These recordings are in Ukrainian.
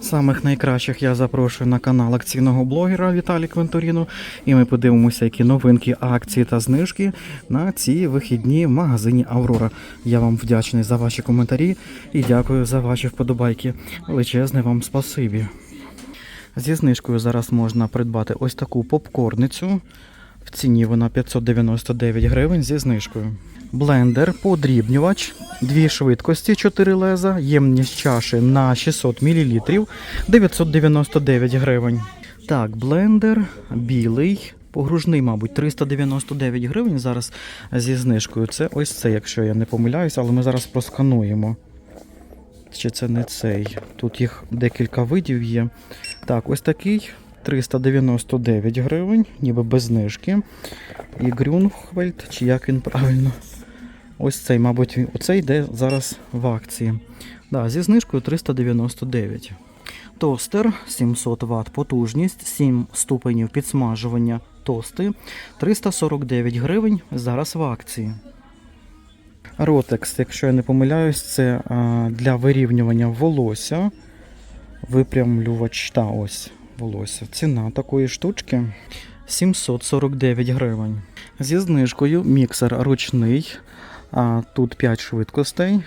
Самих найкращих я запрошую на канал акційного блогера Віталій Квенторіно. І ми подивимося, які новинки, акції та знижки на ці вихідні в магазині Аврора. Я вам вдячний за ваші коментарі і дякую за ваші вподобайки. Величезне вам спасибі. Зі знижкою зараз можна придбати ось таку попкорницю. В ціні вона 599 гривень зі знижкою. Блендер, подрібнювач, дві швидкості, 4 леза, ємність чаші на 600 мл, 999 гривень. Так, блендер білий, погружний, мабуть, 399 гривень зараз зі знижкою. Це ось це, якщо я не помиляюся, але ми зараз проскануємо. Чи це не цей? Тут їх декілька видів є. Так, ось такий 399 гривень, ніби без знижки. І Грюнхвельд, чи як він правильно. Ось цей, мабуть, оцей йде зараз в акції. Да, зі знижкою 399. Тостер 700 Вт потужність, 7 ступенів підсмажування тости, 349 гривень зараз в акції. Ротекс, якщо я не помиляюсь, це для вирівнювання волосся. Випрямлювач та ось волосся. Ціна такої штучки 749 гривень. Зі знижкою міксер ручний. А тут 5 швидкостей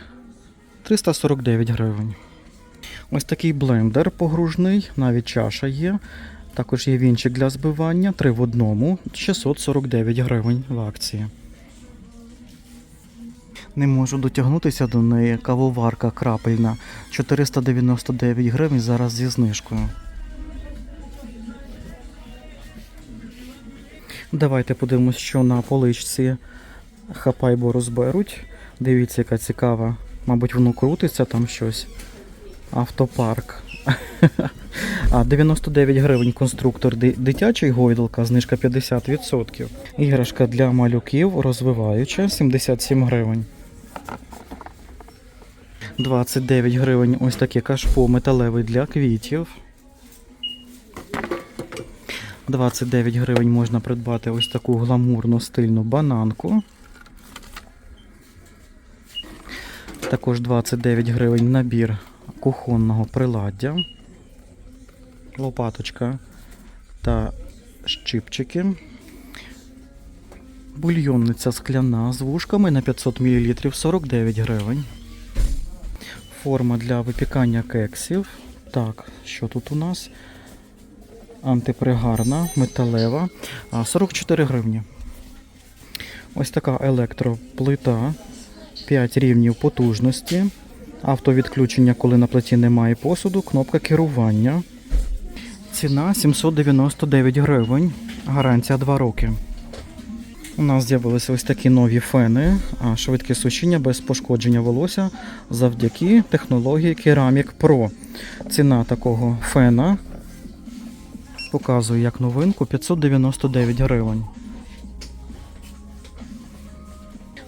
349 гривень. Ось такий блендер погружний, навіть чаша є. Також є вінчик для збивання, 3 в одному, 649 гривень в акції. Не можу дотягнутися до неї. Кавоварка крапельна 499 гривень зараз зі знижкою. Давайте подивимось, що на поличці хапай, бо розберуть. Дивіться, яка цікава. Мабуть, воно крутиться там щось. Автопарк. А 99 гривень конструктор дитячий гойдалка, знижка 50%. Іграшка для малюків розвиваюча 77 гривень. 29 гривень ось таке кашпо металевий для квітів. 29 гривень можна придбати ось таку гламурну стильну бананку. Також 29 гривень набір кухонного приладдя. Лопаточка та щипчики. Бульйонниця скляна з вушками на 500 мл 49 гривень. Форма для випікання кексів. Так, що тут у нас? Антипригарна, металева. 44 гривні. Ось така електроплита. 5 рівнів потужності. Автовідключення, коли на плиті немає посуду. Кнопка керування. Ціна 799 гривень. Гарантія 2 роки. У нас з'явилися ось такі нові фени, швидке сушіння без пошкодження волосся завдяки технології Ceramic Pro. Ціна такого фена показую як новинку 599 гривень.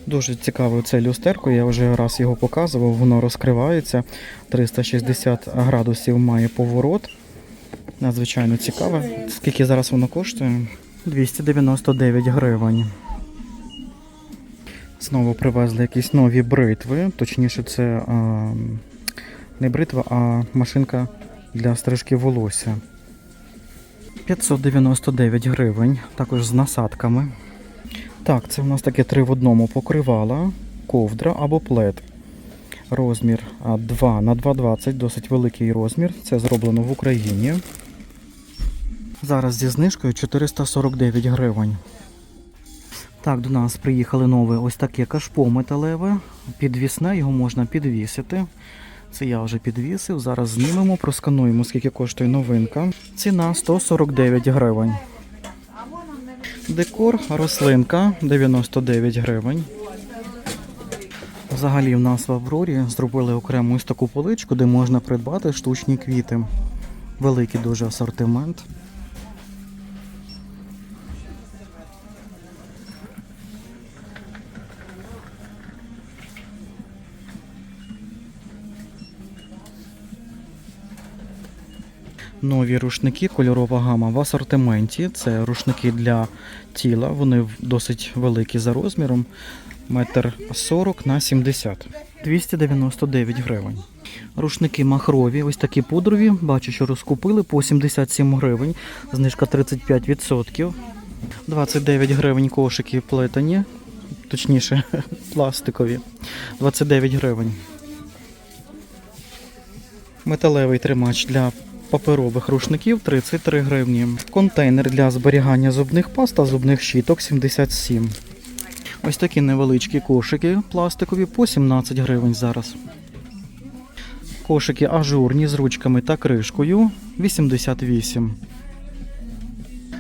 Дуже цікаве це люстерко, я вже раз його показував, воно розкривається. 360 градусів має поворот. Надзвичайно цікаве. Скільки зараз воно коштує? 299 гривень. Знову привезли якісь нові бритви. Точніше, це а, не бритва, а машинка для стрижки волосся. 599 гривень, також з насадками. Так, це в нас таке три в одному покривала, ковдра або плед. Розмір 2 на 2,20, досить великий розмір. Це зроблено в Україні. Зараз зі знижкою 449 гривень. Так, до нас приїхали нове ось таке кашпо металеве. Підвісне, його можна підвісити. Це я вже підвісив. Зараз знімемо, проскануємо, скільки коштує новинка. Ціна 149 гривень. Декор, рослинка 99 гривень. Взагалі в нас в Аврорі зробили окрему ось таку поличку, де можна придбати штучні квіти. Великий дуже асортимент. Нові рушники, кольорова гама в асортименті. Це рушники для тіла. Вони досить великі за розміром. Метр 40 на 70. 299 гривень. Рушники махрові, ось такі пудрові. Бачу, що розкупили по 77 гривень. Знижка 35%. 29 гривень кошики плетені, точніше, пластикові. 29 гривень. Металевий тримач для паперових рушників 33 гривні. Контейнер для зберігання зубних паст та зубних щіток 77. Ось такі невеличкі кошики пластикові по 17 гривень зараз. Кошики ажурні з ручками та кришкою 88.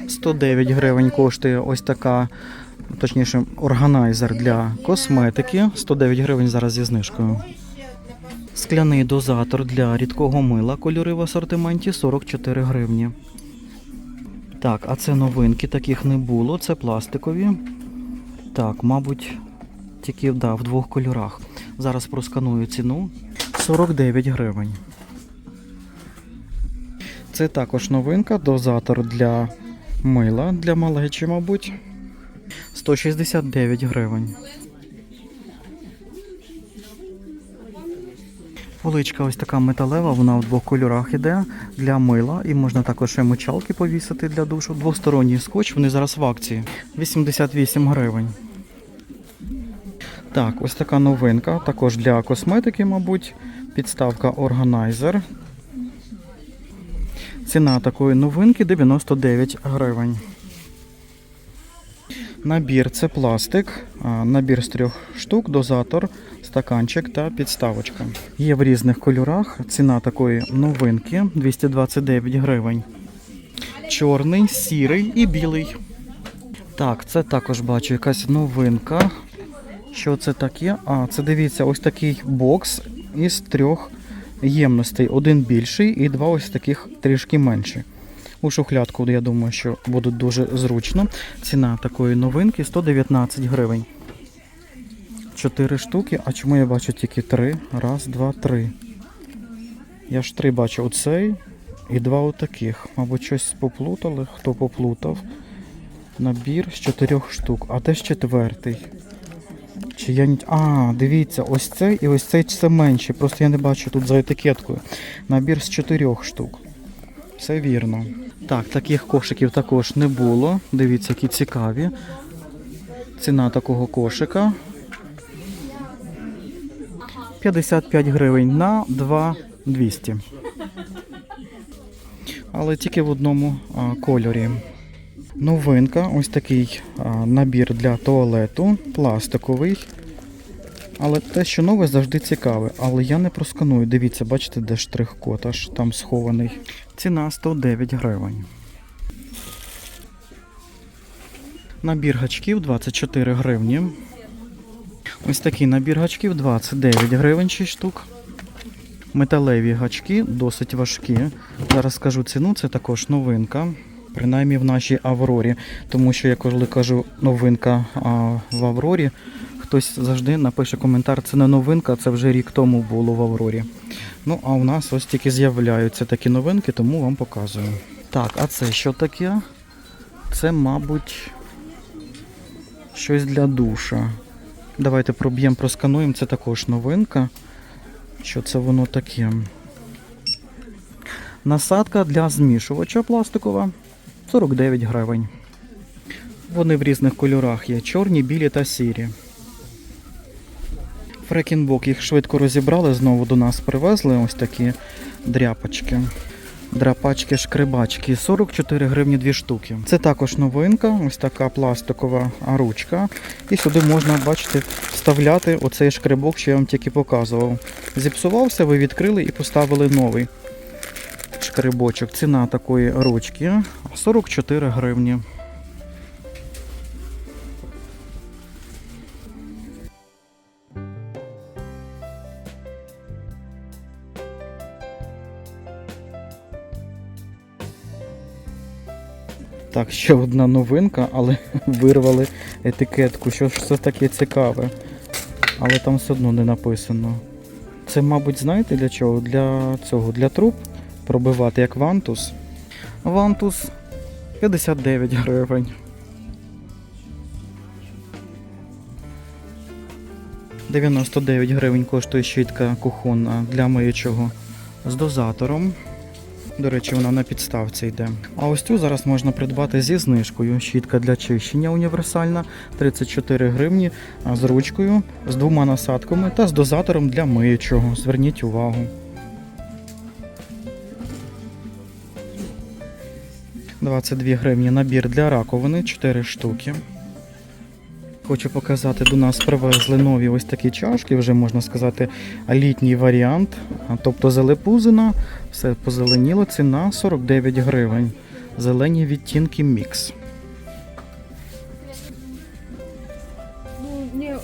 109 гривень коштує ось така, точніше, органайзер для косметики. 109 гривень зараз зі знижкою. Скляний дозатор для рідкого мила кольори в асортименті 44 гривні. Так, а це новинки, таких не було. Це пластикові. Так, мабуть, тільки да, в двох кольорах. Зараз просканую ціну. 49 гривень. Це також новинка, дозатор для мила для малечі, мабуть. 169 гривень. Поличка ось така металева, вона в двох кольорах іде для мила. І можна також ще мочалки повісити для душу. Двосторонній скотч, вони зараз в акції. 88 гривень. Так, ось така новинка, також для косметики, мабуть. Підставка органайзер. Ціна такої новинки 99 гривень. Набір це пластик, набір з трьох штук, дозатор, стаканчик та підставочка. Є в різних кольорах. Ціна такої новинки 229 гривень. Чорний, сірий і білий. Так, це також бачу якась новинка. Що це таке? А, це дивіться, ось такий бокс із трьох ємностей. Один більший і два ось таких трішки менші. У шухлядку, я думаю, що буде дуже зручно. Ціна такої новинки 119 гривень. Чотири штуки, а чому я бачу тільки три? Раз, два, три. Я ж три бачу оцей і два отаких. Мабуть, щось поплутали. Хто поплутав? Набір з чотирьох штук. А де ж четвертий? Чи я. А, дивіться, ось цей і ось цей це менше. Просто я не бачу тут за етикеткою. Набір з чотирьох штук. Все вірно. Так, таких кошиків також не було. Дивіться, які цікаві. Ціна такого кошика 55 гривень на 2 200. Але тільки в одному а, кольорі. Новинка, ось такий а, набір для туалету, пластиковий. Але те, що нове, завжди цікаве. Але я не просканую. Дивіться, бачите, де штрих-код аж там схований. Ціна 109 гривень. Набір гачків 24 гривні. Ось такий набір гачків 29 гривень 6 штук. Металеві гачки досить важкі. Зараз скажу ціну, це також новинка. Принаймні в нашій Аврорі. Тому що я коли кажу новинка а, в Аврорі, хтось завжди напише коментар, це не новинка, це вже рік тому було в Аврорі. Ну, а у нас ось тільки з'являються такі новинки, тому вам показую. Так, а це що таке? Це, мабуть, щось для душа. Давайте проб'ємо, проскануємо. Це також новинка. Що це воно таке? Насадка для змішувача пластикова 49 гривень. Вони в різних кольорах є: чорні, білі та сірі. Фрекінбок їх швидко розібрали, знову до нас привезли ось такі дряпочки. Драпачки, шкрибачки, 44 гривні дві штуки. Це також новинка, ось така пластикова ручка. І сюди можна, бачите, вставляти оцей шкрибок, що я вам тільки показував. Зіпсувався, ви відкрили і поставили новий шкрибочок. Ціна такої ручки 44 гривні. Так, ще одна новинка, але вирвали етикетку. Що ж це таке цікаве? Але там все одно не написано. Це, мабуть, знаєте для чого? Для цього, для труб пробивати як вантус. Вантус 59 гривень. 99 гривень коштує щітка кухонна для миючого з дозатором. До речі, вона на підставці йде. А ось цю зараз можна придбати зі знижкою. Щітка для чищення універсальна 34 гривні з ручкою, з двома насадками та з дозатором для миючого. Зверніть увагу. 22 гривні набір для раковини, 4 штуки. Хочу показати, до нас привезли нові ось такі чашки, вже можна сказати, літній варіант. Тобто залепузина, все позеленіло, ціна 49 гривень. Зелені відтінки мікс. Ну,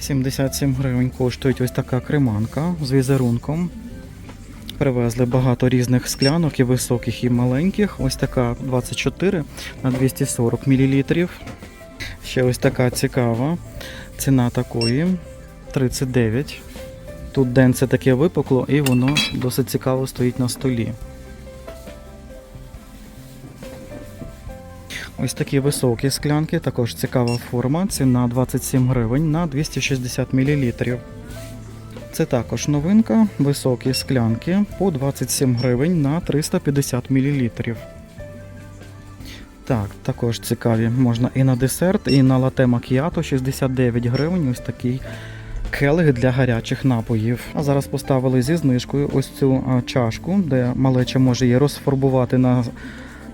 77 гривень коштують ось така креманка з візерунком. Привезли багато різних склянок і високих, і маленьких. Ось така 24 на 240 мл. Ще ось така цікава. Ціна такої 39. Тут денце таке випукло і воно досить цікаво стоїть на столі. Ось такі високі склянки, також цікава форма. Ціна 27 гривень на 260 мл. Це також новинка, високі склянки по 27 гривень на 350 мл. Так, також цікаві. Можна і на десерт, і на лате макіато 69 гривень. Ось такий келих для гарячих напоїв. А зараз поставили зі знижкою ось цю чашку, де малеча може її розфарбувати на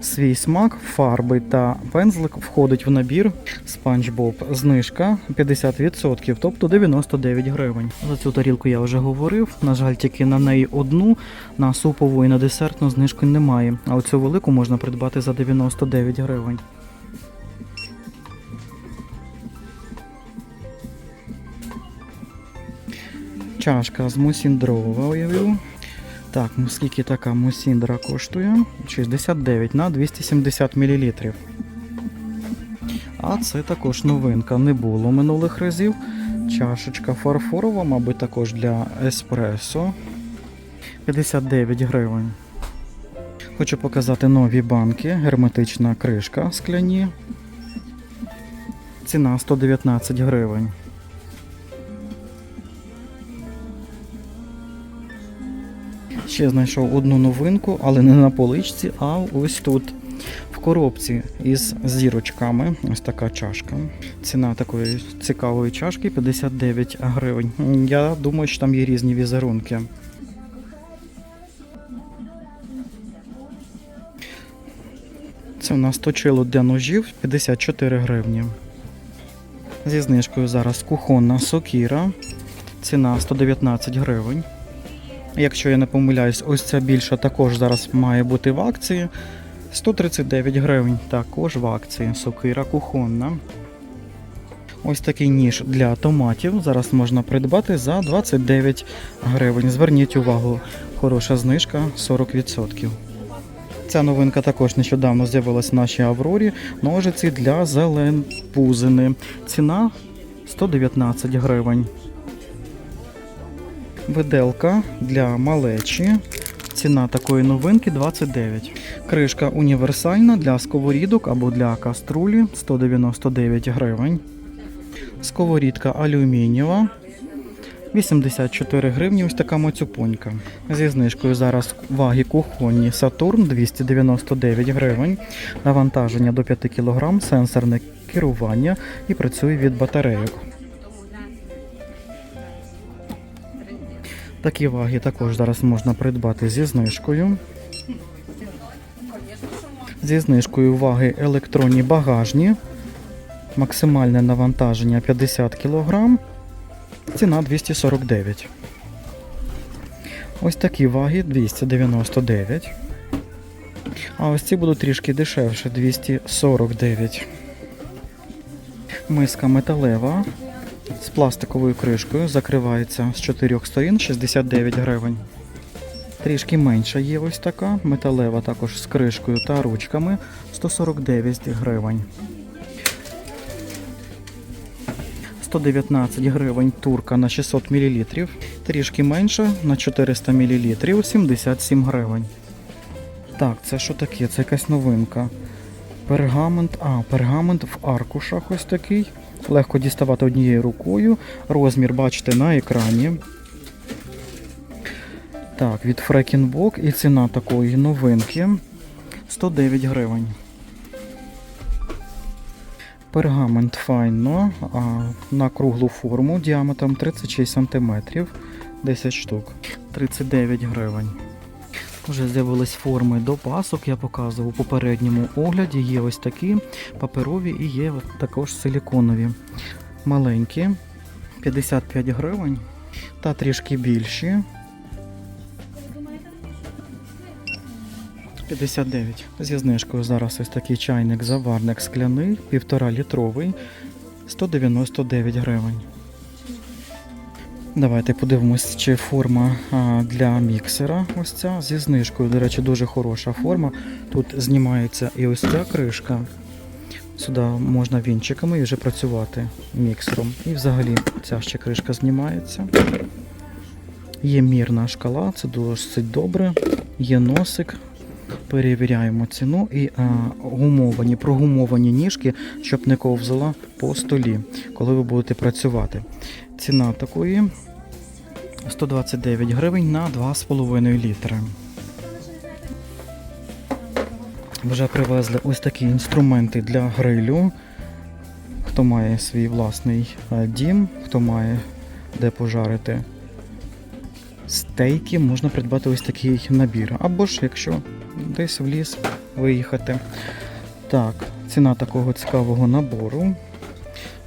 свій смак, фарби та пензлик входить в набір Спанч Боб. Знижка 50%, тобто 99 гривень. За цю тарілку я вже говорив. На жаль, тільки на неї одну, на супову і на десертну знижки немає. А оцю велику можна придбати за 99 гривень. Чашка з мусіндровою. Так, ну скільки така мусіндра коштує? 69 на 270 мл. А це також новинка. Не було минулих разів. Чашечка фарфорова, мабуть, також для еспресо. 59 гривень. Хочу показати нові банки. Герметична кришка скляні. Ціна 119 гривень. Ще знайшов одну новинку, але не на поличці, а ось тут. В коробці із зірочками. Ось така чашка. Ціна такої цікавої чашки 59 гривень. Я думаю, що там є різні візерунки. Це у нас точило для ножів 54 гривні. Зі знижкою зараз кухонна сокіра. Ціна 119 гривень. Якщо я не помиляюсь, ось ця більша також зараз має бути в акції. 139 гривень також в акції. Сокира кухонна. Ось такий ніж для томатів. Зараз можна придбати за 29 гривень. Зверніть увагу, хороша знижка 40%. Ця новинка також нещодавно з'явилась в нашій Аврорі. Ножиці для зеленпузини. Ціна 119 гривень. Виделка для малечі. Ціна такої новинки 29. Кришка універсальна для сковорідок або для каструлі 199 гривень. Сковорідка алюмінієва 84 гривні. Ось така мацюпонька. Зі знижкою зараз ваги кухонні Сатурн 299 гривень. Навантаження до 5 кг, сенсорне керування і працює від батарейок. Такі ваги також зараз можна придбати зі знижкою. Зі знижкою ваги електронні багажні. Максимальне навантаження 50 кг. Ціна 249. Ось такі ваги 299. А ось ці будуть трішки дешевше 249. Миска металева з пластиковою кришкою закривається з чотирьох сторін 69 гривень. Трішки менша є ось така, металева також з кришкою та ручками 149 гривень. 119 гривень турка на 600 мл. Трішки менша на 400 мл 77 гривень. Так, це що таке? Це якась новинка. Пергамент, а, пергамент в аркушах ось такий. легко діставати однією рукою. Розмір бачите на екрані. Так, від Фрекінбок і ціна такої новинки 109 гривень. Пергамент файно а, на круглу форму діаметром 36 см, 10 штук, 39 гривень. Вже з'явились форми до пасок, я показував у попередньому огляді. Є ось такі паперові і є також силіконові. Маленькі 55 гривень та трішки більші 59. Зі знижкою зараз ось такий чайник заварник скляний, 1,5 літровий, 199 гривень. Давайте подивимось, чи форма для міксера. Ось ця зі знижкою. До речі, дуже хороша форма. Тут знімається і ось ця кришка. Сюди можна вінчиками і вже працювати міксером. І взагалі ця ще кришка знімається. Є мірна шкала, це досить добре. Є носик. Перевіряємо ціну і а, гумовані, прогумовані ніжки, щоб не ковзала по столі, коли ви будете працювати. Ціна такої 129 гривень на 2,5 літри. Вже привезли ось такі інструменти для грилю. Хто має свій власний е, дім, хто має де пожарити стейки, можна придбати ось такий набір. Або ж, якщо десь в ліс виїхати. Так, ціна такого цікавого набору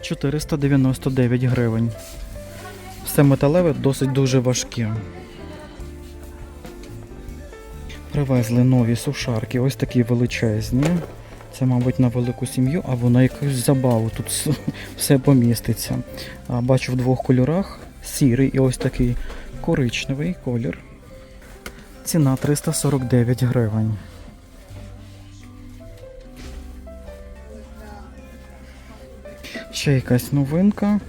499 гривень. Все металеве, досить дуже важке. Привезли нові сушарки, ось такі величезні. Це, мабуть, на велику сім'ю або на якусь забаву. Тут все поміститься. Бачу в двох кольорах: сірий і ось такий коричневий колір. Ціна 349 гривень. Ще якась новинка.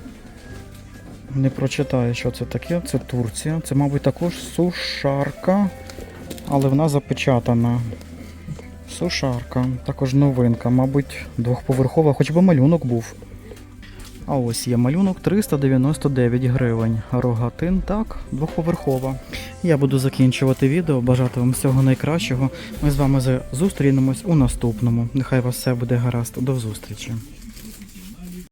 Не прочитаю, що це таке. Це Турція. Це, мабуть, також сушарка, але вона запечатана. Сушарка. Також новинка, мабуть, двохповерхова, хоч би малюнок був. А ось є малюнок 399 гривень. Рогатин, так, двохповерхова. Я буду закінчувати відео, бажати вам всього найкращого. Ми з вами зустрінемось у наступному. Нехай вас все буде гаразд. До зустрічі.